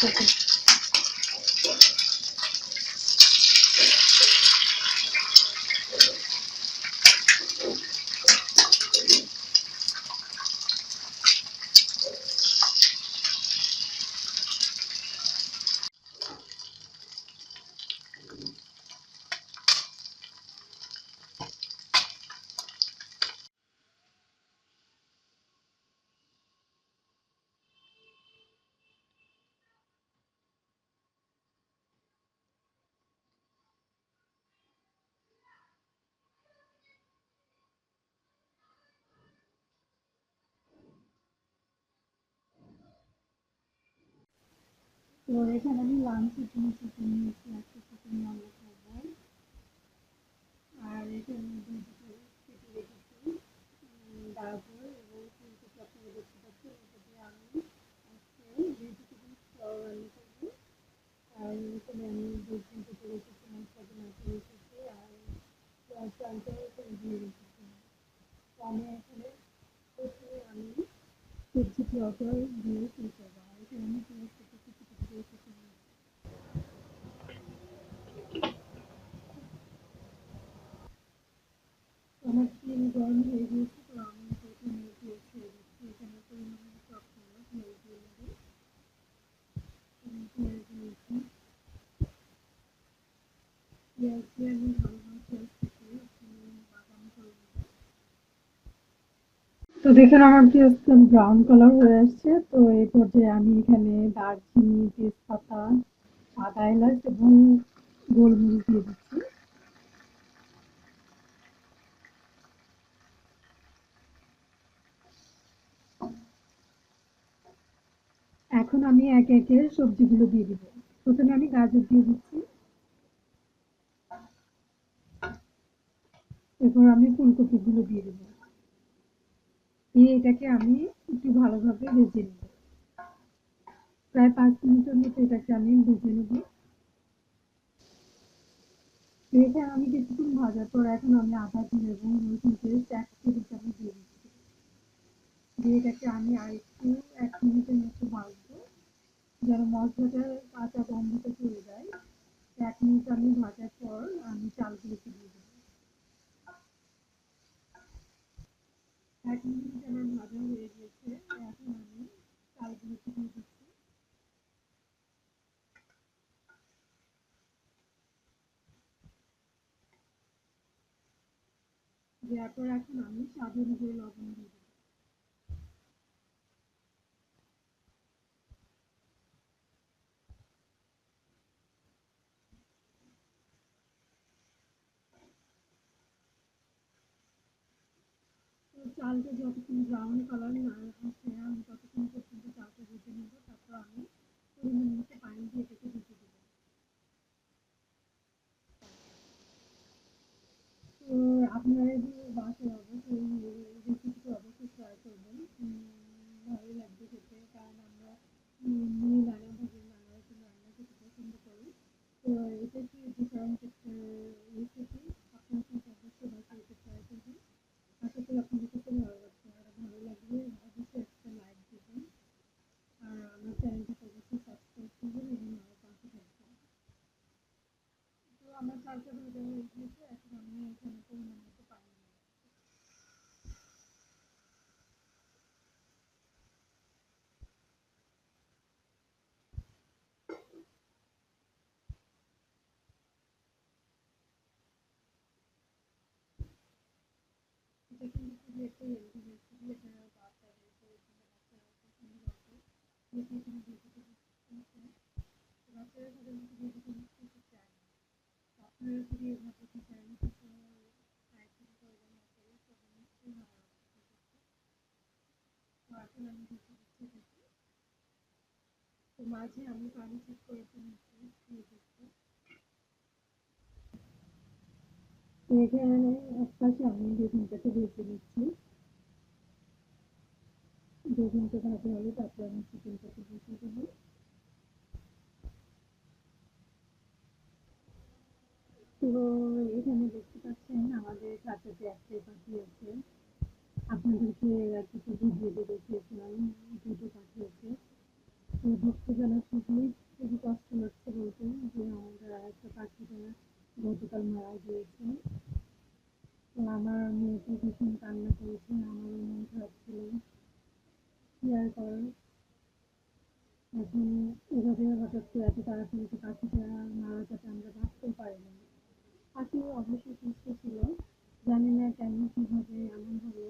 something. তো এখানে আমি লাঞ্চের জন্য চিকেন নিয়েছি একটা চিকেন রান্না করব আর এখানে দুই দুটো কেটে রেখেছি গাজর এবং ফুলকপি আপনারা দেখতে পাচ্ছেন এটা দিয়ে আমি আজকে যেহেতু চিকেন রান্না করব আর এখানে আমি বেগুন কেটে রেখেছি মশলাটা মাখিয়ে রেখেছি আর পেঁয়াজ এখানে দিয়ে রেখেছি তো আমি এখানে প্রথমে আমি সবজি পোলাওটা দিয়ে শুরু করব আর এখানে আমি পেঁয়াজ কেটে কুচি কুচি করে কেটে নিয়েছি আমার তেল গরম হয়ে গিয়েছে তো আমি প্রথমে পেঁয়াজ ছেড়ে দিচ্ছি এখানে পরিমাণ মতো আপনারা পেঁয়াজ দিয়ে নেবেন আমি পেঁয়াজ দিয়েছি পেঁয়াজ দিয়ে আমি ভালোভাবে পেঁয়াজটাকে একটু বাদাম করে নেব তো দেখুন, আমার পেঁয়াজটা ব্রাউন কালার হয়ে আসছে, তো এই পর্যায়ে আমি এখানে দারচিনি, তেজপাতা আদা এলাচ এবং গোলমরিচ দিয়ে দিচ্ছি। এখন আমি একে একে সবজিগুলো দিয়ে দিব। প্রথমে আমি গাজর দিয়ে দিচ্ছি। এরপর আমি ফুলকপিগুলো দিয়ে দেবো। দিয়ে এটাকে আমি একটু ভালোভাবে ভেজে নেব। প্রায় পাঁচ মিনিটের মতো এটাকে আমি ভেজে নেব। এটা আমি কিছুক্ষণ ভাজার পর এখন আমি আদা, জিরে এবং রসুন পেস্ট এক টেবিল চামচ দিয়ে দিচ্ছি। দিয়ে এটাকে আমি আর একটু এক মিনিটের মতো ভাজবো। যেন মশলাটার কাঁচা গন্ধটা চলে যায়। এক মিনিট আমি ভাজার পর আমি চালগুলোকে দিয়ে এক আমার হয়ে গেছে। এখন আমি চালগুলোকে দিয়ে দিচ্ছি। পর এখন আমি স্বাদ অনুযায়ী লবণ দিয়ে তো চালটা যতক্ষণ ব্রাউন কালার না আসে আমি ততক্ষণ পর্যন্ত চালটা ভেজে নেব, তারপর আমি পরিমাণ মতো পানি দিয়ে এটাকে ঢেকে দেবো। তো আপনারা যে বাসায় অবশ্যই রেসিপিটা অবশ্যই ট্রাই করবেন। ভালোই লাগবে খেতে, কারণ আমরা এমনি নানাভাবে নানা রকম রান্না খেতে পছন্দ করি। তো এটা কি ডিফারেন্ট রেসিপি আপনারা কিন্তু অবশ্যই বাসায় এটা ট্রাই করবেন আশা করি আপনাদের কাছে ভালো লাগবে আর ভালো লাগলে অবশ্যই একটা লাইক দেবেন আর আমার চ্যানেলটাকে অবশ্যই সাবস্ক্রাইব করবেন এবং আমার পাশে থাকবেন তো আমার চালটা ভাজা হয়ে গিয়েছে এখন আমি এখানে পরিমাণ মতো পানি দিয়ে দিচ্ছি। এটা কিন্তু খুবই একটা হেলদি রেসিপি এটা বাচ্চাদের কিংবা বাচ্চারা পছন্দ করবে যেহেতু এখানে ভেজিটেবলস আছে বাচ্চারা সাধারণত ভেজিটেবলস খেতে চায় না তো আপনারা যদি এভাবে খেতে চান তো একদিন করবেন না করে তবে নিশ্চয়ই ভালো লাগবে খেতে। তো এখন আমি ঢেকে দিচ্ছি এটাকে তো মাঝে আমি পানি চেক করে নিচ্ছি দিয়ে দিচ্ছি তো এখানে এক পাশে আমি বেগুনটাকে ভেজে নিচ্ছি বেগুনটা ভাজা হলে তারপর আমি চিকেনটাকে বসিয়ে দেবো তো এখানে দেখতে পাচ্ছেন আমাদের কাছেতে একটাই পাখি আছে আপনাদেরকে কিছু ভিডিওতে দেখিয়েছিলাম দুটো পাখি আছে তো দেখতে যেন খুবই খুবই কষ্ট লাগছে বলতে যে আমাদের আর একটা পাখিটা গতকাল মারা গিয়েছে তো আমার মেয়েটি ভীষণ কান্না করেছে আমারও মন খারাপ ছিল কি আর করার এখন এভাবে হঠাৎ করে এত তাড়াতাড়ি তো পাখিটা মারা যাবে আমরা ভাবতেও পারিনি পাখি অবশ্যই সুস্থ ছিল জানি না কেন কীভাবে এমন হলো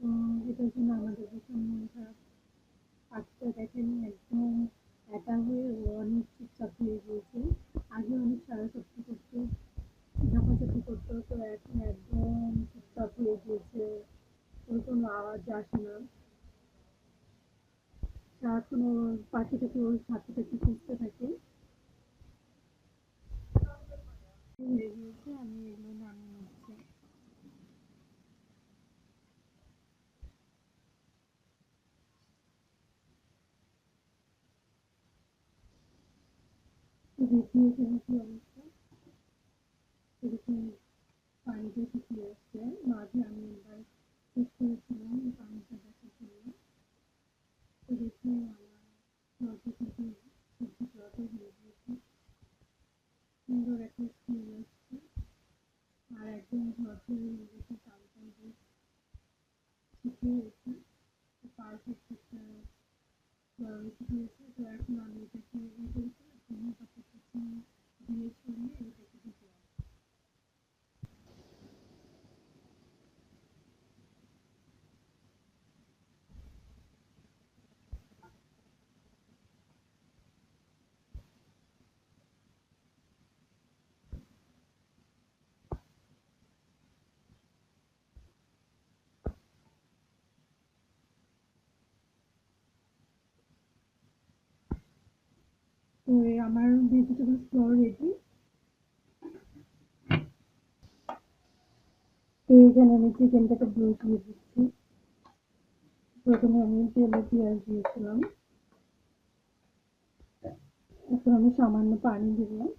তো এটার জন্য আমাদের ভীষণ মন খারাপ পাখিটা দেখেন একদম একা হয়ে ও অনেক চুপচাপ হয়ে গিয়েছে। আগে অনেক সারাশক্তি করতো, ঝাপাঝাপি করতো, তো এখন একদম চুপচাপ হয়ে গিয়েছে। ওর কোনো আওয়াজ আসে না। সারাক্ষণ ও পাখিটাকে ওর সাথে খুঁজতে থাকে। আমি এগুলো নামিয়ে নিচ্ছি তো দেখি এখানে কি অবস্থা এরকম পানিটা শুকিয়ে আসছে মাঝে আমি একবার চেক করেছিলাম পানিটা দেখার জন্য তো দেখি আমার লজ্জা থেকে সবজি জলটা হয়ে গিয়েছে সুন্দর একটা স্মেল আসছে আর একদম ঝরঝরে হয়ে গেছে চালটা বেশ শুকিয়ে গেছে পারফেক্ট একটা রেসিপি হয়েছে তো এখন আমি এটাকে ইয়ে করেছি ধনে পাতা কুচি দিয়ে ছড়িয়ে এটাকে দিতে Hum. তো আমার ভেজিটেবল ফ্লোর রেডি তো এখানে আমি চিকেনটাকে বসিয়ে দিচ্ছি। প্রথমে আমি তেলে পেঁয়াজ দিয়েছিলাম। এখন আমি সামান্য পানি দিলাম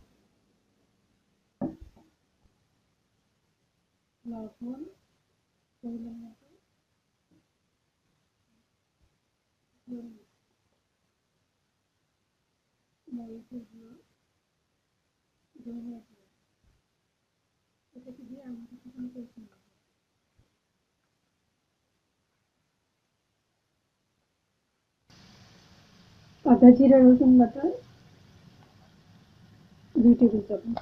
লবণ হলুদ, মরিচের গুঁড়ো ধনিয়া গুঁড়ো এটাকে দিয়ে আমি কিছুক্ষণ কষে নেব আদা জিরা রসুন বাটা দুই টেবিল চামচ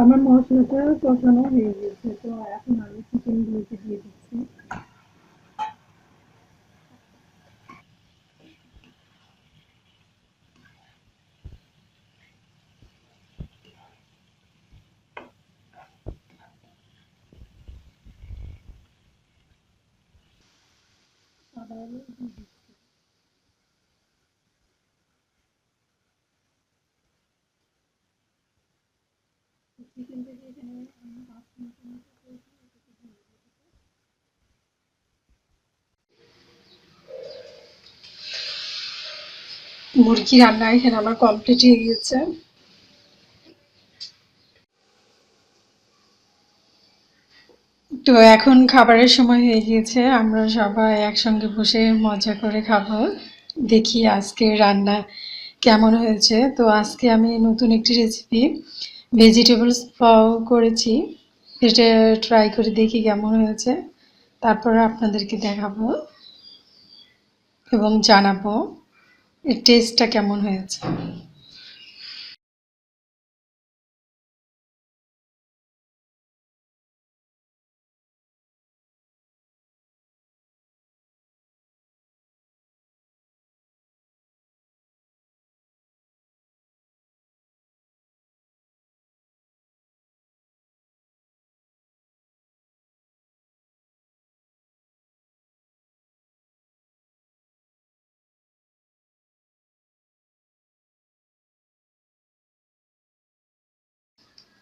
আমার মশলাটা কষানো হয়ে গেছে তো এখন আমি চিকেনগুলোকে দিয়ে দিচ্ছি Thank you. মুরগি রান্না এখানে আমার কমপ্লিট হয়ে গিয়েছে। তো এখন খাবারের সময় হয়ে গিয়েছে, আমরা সবাই একসঙ্গে বসে মজা করে খাব। দেখি আজকে রান্না কেমন হয়েছে। তো আজকে আমি নতুন একটি রেসিপি ভেজিটেবলস পাও করেছি। এটা ট্রাই করে দেখি কেমন হয়েছে। তারপর আপনাদেরকে দেখাবো এবং জানাব এর টেস্টটা কেমন হয়েছে।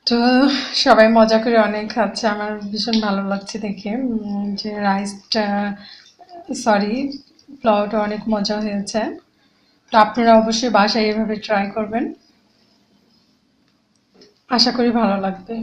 তো সবাই মজা করে অনেক খাচ্ছে। আমার ভীষণ ভালো লাগছে দেখে। যে রাইসটা সরি পোলাওটা অনেক মজা হয়েছে। তো আপনারা অবশ্যই বাসায় এভাবে ট্রাই করবেন। আশা করি ভালো লাগবে।